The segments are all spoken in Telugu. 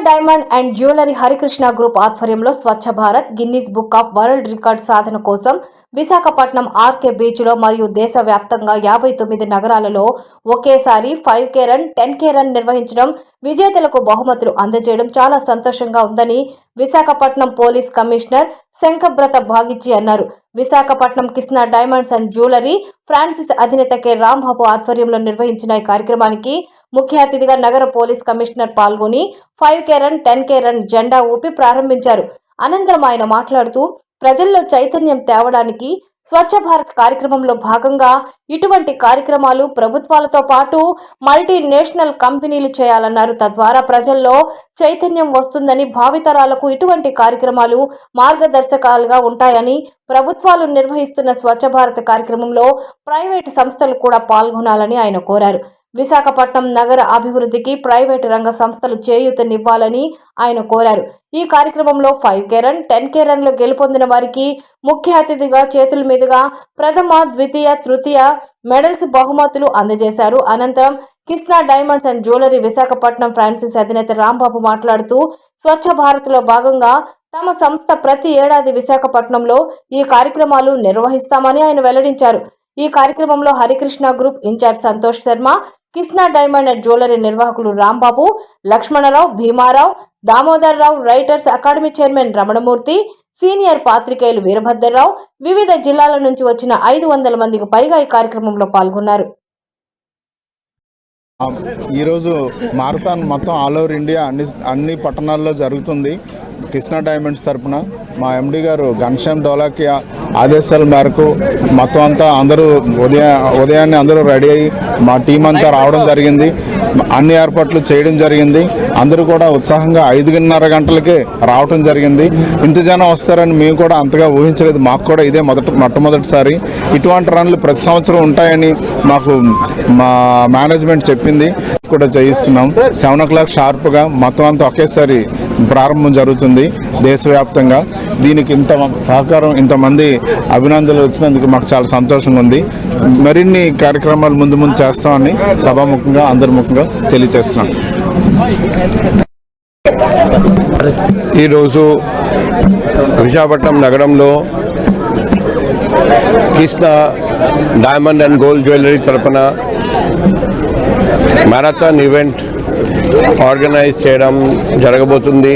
Diamond and jewellery Harikrishna group ఆధ్వర్యంలో Swachh Bharat Guinness book of world record సాధన కోసం విశాఖపట్నం ఆర్కే బీచ్లో మరియు దేశవ్యాప్తంగా యాభై తొమ్మిది నగరాలలో ఒకేసారి five K run ten K run నిర్వహించడం విజేతలకు బహుమతులు అందజేయడం చాలా సంతోషంగా ఉందని విశాఖపట్నం పోలీస్ కమిషనర్ శంఖబ్రత భాగిచ్చి అన్నారు. Visakhapatnam Krishna diamonds and jewellery franchise అధినేత కె రాంబాబు ఆధ్వర్యంలో నిర్వహించిన ఈ కార్యక్రమానికి ముఖ్య అతిథిగా నగర పోలీస్ కమిషనర్ పాల్గొని five K run ten K run జెండా ఊపి ప్రారంభించారు. అనంతరం ఆయన మాట్లాడుతూ ప్రజల్లో చైతన్యం తేవడానికి స్వచ్ఛ భారత్ కార్యక్రమంలో భాగంగా ఇటువంటి కార్యక్రమాలు ప్రభుత్వాలతో పాటు మల్టీనేషనల్ కంపెనీలు చేయాలన్నారు. తద్వారా ప్రజల్లో చైతన్యం వస్తుందని భావితరాలకు ఇటువంటి కార్యక్రమాలు మార్గదర్శకాలుగా ఉంటాయని ప్రభుత్వాలు నిర్వహిస్తున్న స్వచ్ఛ భారత్ కార్యక్రమంలో ప్రైవేటు సంస్థలు కూడా పాల్గొనాలని ఆయన కోరారు. విశాఖపట్నం నగర అభివృద్ధికి ప్రైవేటు రంగ సంస్థలు చేయూతనివ్వాలని ఆయన కోరారు. ఈ కార్యక్రమంలో five K run ten K రన్లో గెలుపొందిన వారికి ముఖ్య అతిథిగా చేతుల మీదుగా ప్రథమ ద్వితీయ తృతీయ మెడల్స్ బహుమతులు అందజేశారు. అనంతరం Kisna diamonds and jewellery Visakhapatnam franchise అధినేత రాంబాబు మాట్లాడుతూ స్వచ్ఛ భారత్లో భాగంగా తమ సంస్థ ప్రతి ఏడాది విశాఖపట్నంలో ఈ కార్యక్రమాలు నిర్వహిస్తామని ఆయన వెల్లడించారు. ఈ కార్యక్రమంలో Harikrishna group incharge Santosh Sharma Krishna diamond and jewellery నిర్వాహకులు Rambabu Lakshmanarao Bhimarao Damodar Rao writers academy chairman Ramanamurthy senior పాత్రికేయులు వీరభద్రరావు వివిధ జిల్లాల నుంచి వచ్చిన ఐదు వందల మందికి పైగా ఈ కార్యక్రమంలో పాల్గొన్నారు. ఈరోజు మారథాన్ మొత్తం ఆల్ ఓవర్ ఇండియా అన్ని అన్ని పట్టణాల్లో జరుగుతుంది. కృష్ణా డైమండ్స్ తరఫున మా ఎండి గారు ఘనశ్యామ్ డోలాకి ఆదేశాల మేరకు మొత్తం అంతా అందరూ ఉదయ ఉదయాన్నే అందరూ రెడీ అయ్యి మా టీం అంతా రావడం జరిగింది. అన్ని ఏర్పాట్లు చేయడం జరిగింది. అందరూ కూడా ఉత్సాహంగా ఐదున్నర గంటలకే రావడం జరిగింది. ఇంత జనం వస్తారని మేము కూడా అంతగా ఊహించలేదు. మాకు కూడా ఇదే మొదటి మొట్టమొదటిసారి. ఇటువంటి రన్లు ప్రతి సంవత్సరం ఉంటాయని మాకు మా మేనేజ్మెంట్ చెప్పింది. కూడా చేయిస్తున్నాం. సెవెన్ ఓ క్లాక్ షార్ప్గా మొత్తం అంతా ఒకేసారి ప్రారంభం జరుగుతుంది దేశవ్యాప్తంగా. దీనికి ఇంత సహకారం ఇంతమంది అభినందనలు వచ్చినందుకు మాకు చాలా సంతోషంగా ఉంది. మరిన్ని కార్యక్రమాలు ముందు ముందు చేస్తామని సభాముఖంగా అందరి ముఖంగా తెలియజేస్తున్నాం ఈరోజు విశాఖపట్నం నగరంలో Krishna diamond and gold jewellery తరపున మ్యారథాన్ ఈవెంట్ ఆర్గనైజ్ చేయడం జరగబోతుంది.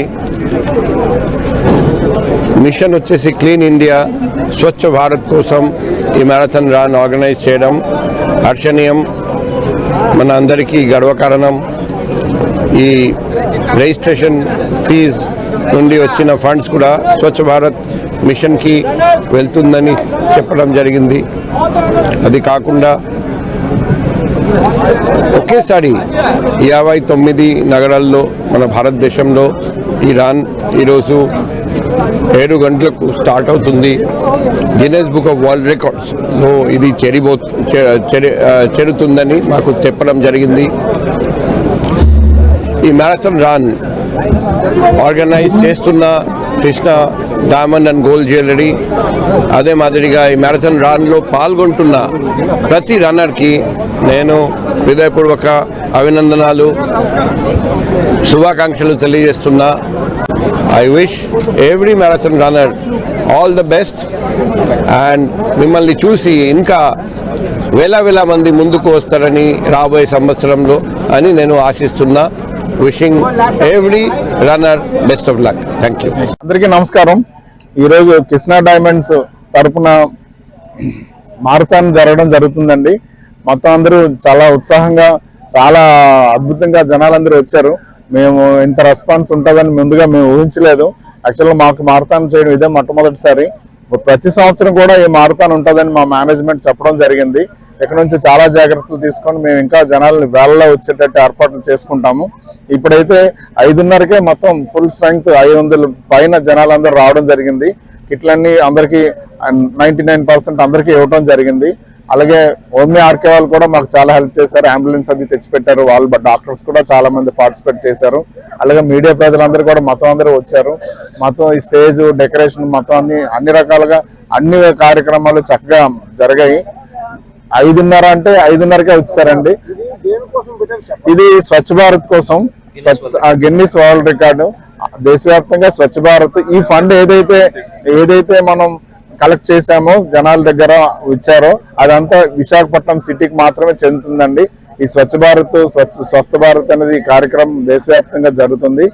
మిషన్ వచ్చేసి క్లీన్ ఇండియా స్వచ్ఛ భారత్ కోసం ఈ మ్యారథాన్ రాన్ ఆర్గనైజ్ చేయడం హర్షణీయం. మన అందరికీ గర్వకారణం ఈ రిజిస్ట్రేషన్ ఫీజ్ నుండి వచ్చిన ఫండ్స్ కూడా స్వచ్ఛ భారత్ మిషన్కి వెళ్తుందని చెప్పడం జరిగింది. అది కాకుండా ఒకేసారి యాభై తొమ్మిది నగరాల్లో మన భారతదేశంలో ఈ రాన్ ఈరోజు ఏడు గంటలకు స్టార్ట్ అవుతుంది. గిన్నెస్ బుక్ ఆఫ్ వరల్డ్ రికార్డ్స్లో ఇది చేరిబో చేరుతుందని మాకు చెప్పడం జరిగింది. ఈ మ్యారథాన్ రాన్ ఆర్గనైజ్ చేస్తున్న Krishna diamond and gold jewellery అదే మాదిరిగా ఈ మ్యారథాన్ రన్లో పాల్గొంటున్న ప్రతి రన్నర్కి నేను హృదయపూర్వక అభినందనాలు శుభాకాంక్షలు తెలియజేస్తున్నా. I wish every marathon runner all the best and మిమ్మల్ని చూసి ఇంకా వేల వేల మంది ముందుకు వస్తారని రాబోయే సంవత్సరంలో అని నేను ఆశిస్తున్నా. Wishing every runner best of luck thank you అందరికీ నమస్కారం. ఈరోజు కృష్ణా డైమండ్స్ తరఫున మారథాన్ జరగడం జరుగుతుందండి. మొత్తం అందరూ చాలా ఉత్సాహంగా చాలా అద్భుతంగా జనాలందరూ వచ్చారు. మేము ఇంత రెస్పాన్స్ ఉంటుందని ముందుగా మేము ఊహించలేదు. యాక్చువల్గా మాకు మారథాన్ చేయడం ఇదే మొట్టమొదటిసారి. ప్రతి సంవత్సరం కూడా ఈ మారథాన్ ఉంటుందని మా మేనేజ్మెంట్ చెప్పడం జరిగింది. ఇక్కడ నుంచి చాలా జాగ్రత్తలు తీసుకొని మేము ఇంకా జనాలను వేళలో వచ్చేటట్టు ఏర్పాట్లు చేసుకుంటాము. ఇప్పుడైతే ఐదున్నరకే మొత్తం ఫుల్ స్ట్రెంగ్త్ ఐదు వందల పైన జనాలందరూ రావడం జరిగింది. కిట్లన్నీ అందరికీ నైన్టీ నైన్ పర్సెంట్ అందరికీ ఇవ్వడం జరిగింది. అలాగే ఓమ్ని ఆర్కే వాళ్ళు కూడా మాకు చాలా హెల్ప్ చేశారు. అంబులెన్స్ అది తెచ్చిపెట్టారు. వాళ్ళు డాక్టర్స్ కూడా చాలా మంది పార్టిసిపేట్ చేశారు. అలాగే మీడియా ప్రజలందరూ కూడా మొత్తం అందరూ వచ్చారు. మొత్తం ఈ స్టేజ్ డెకరేషన్ మొత్తం అన్ని అన్ని రకాలుగా అన్ని కార్యక్రమాలు చక్కగా జరిగాయి. ఐదున్నర అంటే ఐదున్నరకే వచ్చేసారండి. ఇది స్వచ్ఛ భారత్ కోసం. స్వచ్ఛ ఆ వరల్డ్ రికార్డు దేశవ్యాప్తంగా స్వచ్ఛ భారత్. ఈ ఫండ్ ఏదైతే ఏదైతే మనం కలెక్ట్ చేశామో జనాల దగ్గర ఇచ్చారో అదంతా విశాఖపట్నం సిటీకి మాత్రమే చెందుతుందండి. ఈ స్వచ్ఛ భారత్ స్వచ్ఛ స్వస్థ భారత్ అనేది కార్యక్రమం దేశవ్యాప్తంగా జరుగుతుంది.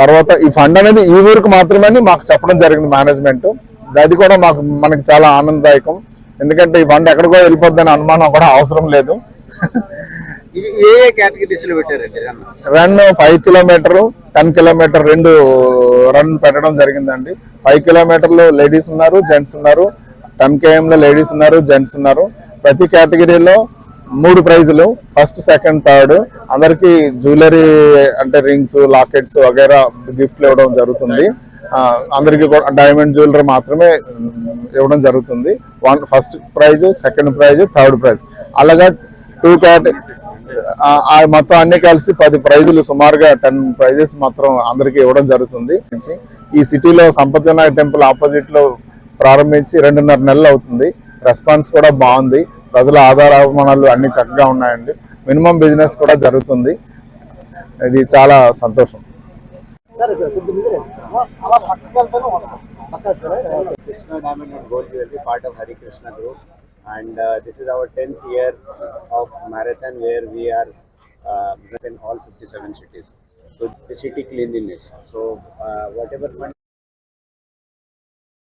తర్వాత ఈ ఫండ్ అనేది ఈ ఊరికి మాత్రమే అని మాకు చెప్పడం జరిగింది మేనేజ్మెంట్. అది కూడా మాకు మనకి చాలా ఆనందదాయకం. ఎందుకంటే ఈ ఫండ్ ఎక్కడికో వెళ్ళిపోద్దని అనుమానం కూడా అవసరం లేదు. ఏ పెట్టారండి run? Five kilometre ten kilometre రెండు రన్ పెట్టడం జరిగిందండి. ఫైవ్ కిలోమీటర్లు లేడీస్ ఉన్నారు జెంట్స్ ఉన్నారు టెన్ కేఎం లో లేడీస్ ఉన్నారు జెంట్స్ ఉన్నారు. ప్రతి కేటగిరీలో మూడు ప్రైజులు ఫస్ట్ సెకండ్ థర్డ్ అందరికి జ్యువెలరీ అంటే రింగ్స్ లాకెట్స్ వగైరా గిఫ్ట్లు ఇవ్వడం జరుగుతుంది. అందరికీ కూడా డైమండ్ జ్యువెలరీ మాత్రమే ఇవ్వడం జరుగుతుంది. One first prize second prize third prize అలాగా టూ కేట ఆ మొత్తం అన్ని కలిసి పది ప్రైజులు సుమారుగా టెన్ ప్రైజెస్ మాత్రం అందరికీ ఇవ్వడం జరుగుతుంది. ఈ సిటీలో సంపత్ వినాయక టెంపుల్ ఆపోజిట్లో ప్రారంభించి రెండున్నర నెలలు అవుతుంది. రెస్పాన్స్ కూడా బాగుంది. ప్రజల ఆధారాభిమానాలు అన్ని చక్కగా ఉన్నాయండి. మినిమం బిజినెస్ కూడా జరుగుతుంది. ఇది చాలా సంతోషం. Krishna Diamond and Gold Jewelry, part of Hari Krishna Group, and uh, this is our 10th year of marathon where we are uh, in all 57 cities. So the city cleanliness. So uh, whatever fund